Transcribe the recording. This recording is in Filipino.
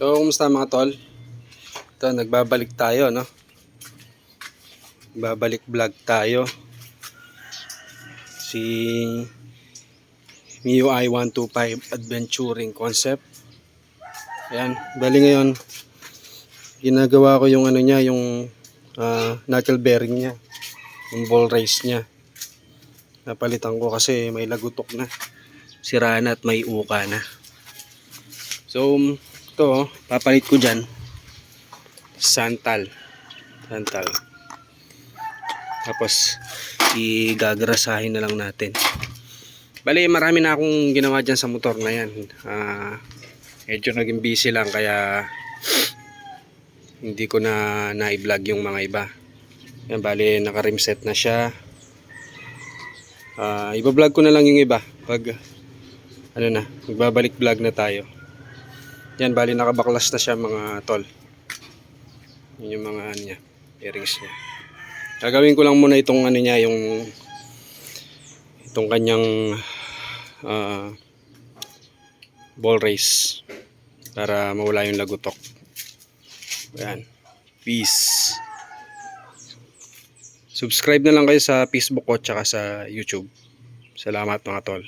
So, kumusta mga tol? Ito, nagbabalik tayo, no? Babalik vlog tayo. Si MIUI 125 Adventuring Concept. Ayan, bali ngayon, ginagawa ko yung ano niya, yung ah, knuckle bearing niya. Yung ball race niya. Napalitan ko kasi may lagutok na. Sira na at may uka na. So, ito, oh, papalit ko dyan. Santal. Santal. Tapos, igagrasahin na lang natin. Bali, marami na akong ginawa dyan sa motor na yan. Ah, medyo naging busy lang kaya hindi ko na na-vlog yung mga iba. Yan, bali, naka-rimset na siya. Ah, iba-vlog ko na lang yung iba pag ano na, magbabalik vlog na tayo. Yan, bali nakabaklas na siya mga tol. Yun yung mga ano niya, earrings niya. Gagawin ko lang muna itong ano niya, yung itong kanyang ah, ball race para mawala yung lagutok. Ayan. Peace. Subscribe na lang kayo sa Facebook ko tsaka sa YouTube. Salamat mga tol.